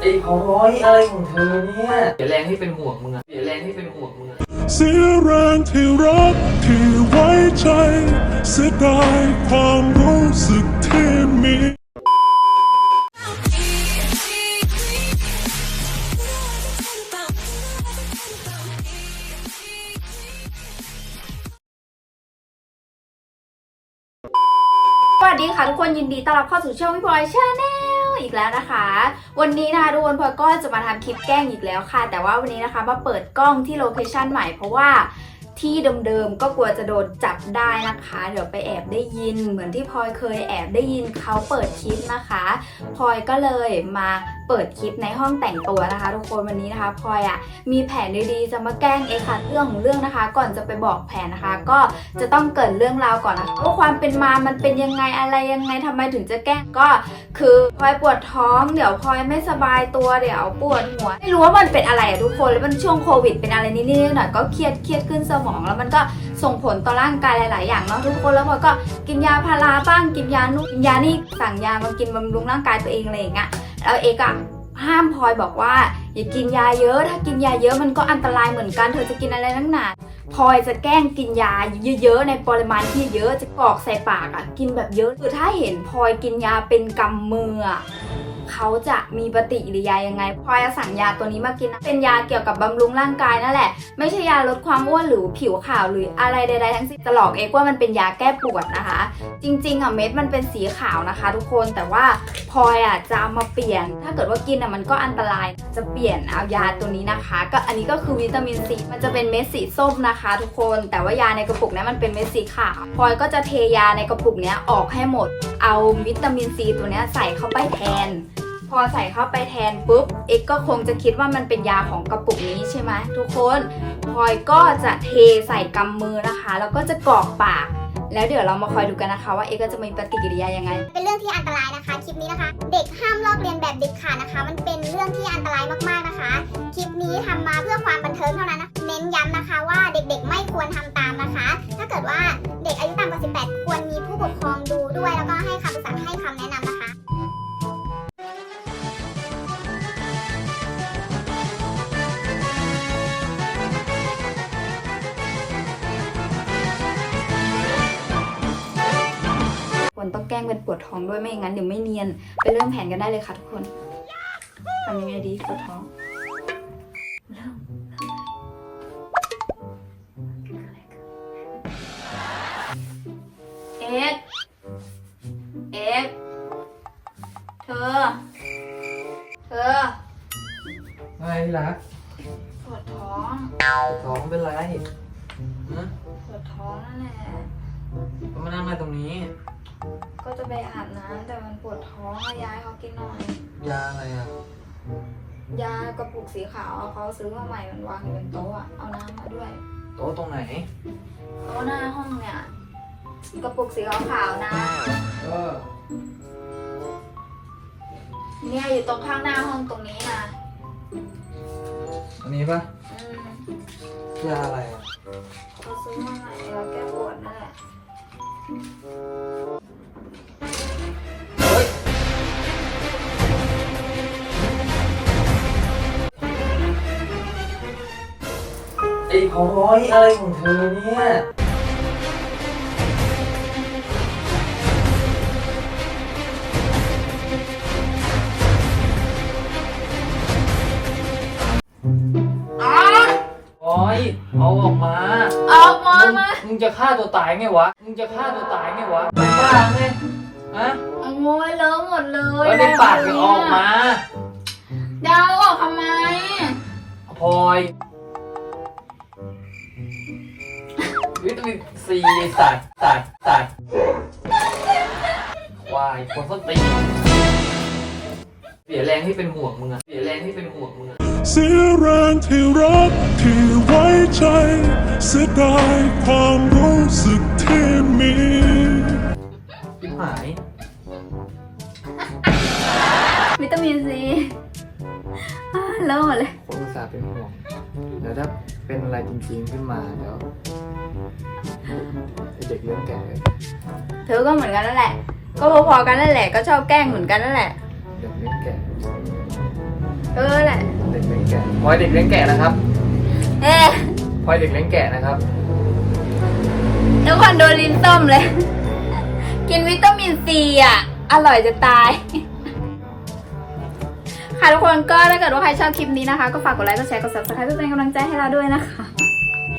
ไอ้พอยอะไรของเธอเนี่ยเดี๋ยวแรงที่เป็นห่วงมึงอะเดี๋ยวแรงที่เป็นห่วงมึงอะเสียแรงที่รักที่ไว้ใจ เสียดายความรู้สึกที่มี สวัสดีค่ะทุกคนยินดีต้อนรับเข้าสู่ช่องพี่พลอยชาแนลอีกแล้วนะคะ วันนี้นะคะทุกคนพลอยก็จะมาทำคลิปแกล้งอีกแล้วค่ะ แต่ว่าวันนี้นะคะมาเปิดกล้องที่โลเคชันใหม่เพราะว่าที่เดิมๆก็กลัวจะโดนจับได้นะคะ เดี๋ยวไปแอบได้ยิน เหมือนที่พลอยเคยแอบได้ยินเขาเปิดคลิปนะคะพลอยก็เลยมา เปิดคลิปในห้องแต่งตัวนะคะ ทุกคนวันนี้นะคะพลอยอะมีแผนดีๆจะมาแกล้งเอค่ะเรื่องของเรื่องนะคะ ก่อนจะไปบอกแผนนะคะ ก็จะต้องเกิดเรื่องราวก่อนนะคะว่าความเป็นมามันเป็นยังไงอะไรยังไงทำไมถึงจะแกล้งก็คือพลอยปวดท้องเดี๋ยวพลอยไม่สบายตัวเดี๋ยวปวดหัวไม่รู้ว่ามันเป็นอะไรอะทุกคนแล้วมันช่วงโควิดเป็นอะไรนิดๆหน่อยก็เครียดเครียดขึ้นสมองแล้วมันก็ส่งผลต่อร่างกายหลาย ๆ อย่างเนาะทุกคนแล้วพลอยก็กินยาพาราบ้างกินยานู่นกินยานี่สั่งยามากินบำรุงร่างกายตัวเองอะไรอย่างเงี้ย แล้วเอกอะห้ามพลอยบอกว่า อย่ากินยาเยอะ ถ้ากินยาเยอะมันก็อันตรายเหมือนกันเธอจะกินอะไรนักหนาพลอยจะแกล้งกินยาเยอะๆในปริมาณที่เยอะจะกรอกใส่ปากอะกินแบบเยอะคือถ้าเห็นพลอยกินยาเป็นกำมืออะ เขาจะมีปฏิกิริยายังไงพลอยจะสั่งยาตัวนี้มากินนะเป็นยาเกี่ยวกับบำรุงร่างกายนั่นแหละ ไม่ใช่ยาลดความอ้วนหรือผิวขาวหรืออะไรใดๆทั้งสิ้นจะหลอกเอกว่ามันเป็นยาแก้ปวดนะคะ จริงๆอะเม็ดมันเป็นสีขาวนะคะ ทุกคนแต่ว่าพลอยอะจะเอามาเปลี่ยน ถ้าเกิดว่ากินอะมันก็อันตรายจะเปลี่ยนเอายาตัวนี้นะคะ ก็อันนี้ก็คือวิตามินซีมันจะเป็นเม็ดสีส้มนะคะ ทุกคนแต่ว่ายาในกระปุกนี้มันเป็นเม็ดสีขาวพลอยก็จะเทยาในกระปุกนี้ออกให้หมด เอาวิตามินซีตัวนี้ใส่เข้าไปแทน พอใส่เข้าไปแทนปุ๊บเอ็กก็คงจะคิดว่ามันเป็นยาของกระปุกนี้ใช่ไหมทุกคนพลอยก็จะเทใส่กำมือนะคะ แล้วก็จะกรอกปาก แล้วเดี๋ยวเรามาคอยดูกันนะคะ ว่าเอ็กก็จะมีปฏิกิริยายังไง เป็นเรื่องที่อันตรายนะคะคลิปนี้นะคะ เด็กห้ามลอกเรียนแบบเด็กขาดนะคะ มันเป็นเรื่องที่อันตรายมากๆนะคะคลิปนี้ทำมาเพื่อความบันเทิงเท่านั้นนะเน้นย้ำนะคะว่าเด็กๆไม่ควรทำตามนะคะ ถ้าเกิดว่าเด็กอายุต่ำกว่า 18 ควรมีผู้ปกครองดูด้วย แล้วก็ให้คำปรึกษาให้คำแนะนำนะคะ ต้องแกล้งเป็นปวดท้องด้วยไม่อย่างนั้นเดี๋ยวไม่เนียน ไปเริ่มแผนกันได้เลยค่ะทุกคนทำยังไงดีปวดท้องเริ่มเอ็กเอ็กเธอ เธออะไรที่รักปวดท้อง ท้องเป็นไรฮะปวดท้องนั่นแหละ ก็มานั่งอะไรตรงนี้ ก็จะไปอาบน้ำแต่มันปวดท้องอะยายเขากินหน่อย ยาอะไรอะ ยากระปุกสีขาวอะเขาซื้อมาใหม่มันวางอยู่บนโต๊ะอะเอาน้ำมาด้วยโต๊ะตรงไหน โต๊ะหน้าห้องเนี่ยกระปุกสีขาวๆนะ เออ เนี่ยอยู่ตรงข้างหน้าห้องตรงนี้นะอันนี้ปะอืมยาอะไรอะเขาซื้อมาใหม่แล้วแก้ปวดนั่นแหละ เฮ้ยไอ้พลอยอะไรของเธอเนี่ยอ๋อพลอย เอาออกมา ออกมามึงมามึงจะฆ่าตัวตายไงวะมึง จะฆ่าตัวตายไงวะมึงบ้าไงฮะโอ้ยเลอะหมดเลยแล้วในปากจะออกมาเดาออกทำไมพลอยวิตามินซีสัตว์สัตว์สัตว์ควายคนส้นตีนเสียแรงที่เป็นห่วงมึงอะเสียแรงที่เป็นห่วงมึงอะเสียแรงที่รักที่ไว้ใจเสียดายความรู้สึกที่ มีชิบหาย วิตามินซีอ่าเลอะหมดเลยคนอุตส่าห์เป็นห่วง เดี๋ยวถ้าเป็นอะไรจริงๆขึ้นมาเดี๋ยวไอ้เด็กด็กเลี้ยงแกะเลยเธอก็เหมือนกันนั่นแหละ ก็พอๆกันนั่นแหละ ก็ชอบแกล้งเหมือนกันนั่นแหละ เด็กเลี้ยงแกะเออแหละ เด็กเลี้ยงแกะพลอยเด็กเลี้ยงแกะนะครับเอ๊ะพลอยเด็กเลี้ยงแกะนะครับ ทุกคนโดนลิ้นต้มเลย กินวิตามินซีอะ อร่อยจะตาย ค่ะทุกคนก็ถ้าเกิดว่าใครชอบคลิปนี้นะคะ ก็ฝากกดไลค์ กดแชร์ กด subscribe เพื่อเป็นกำลังใจให้เราด้วยนะคะ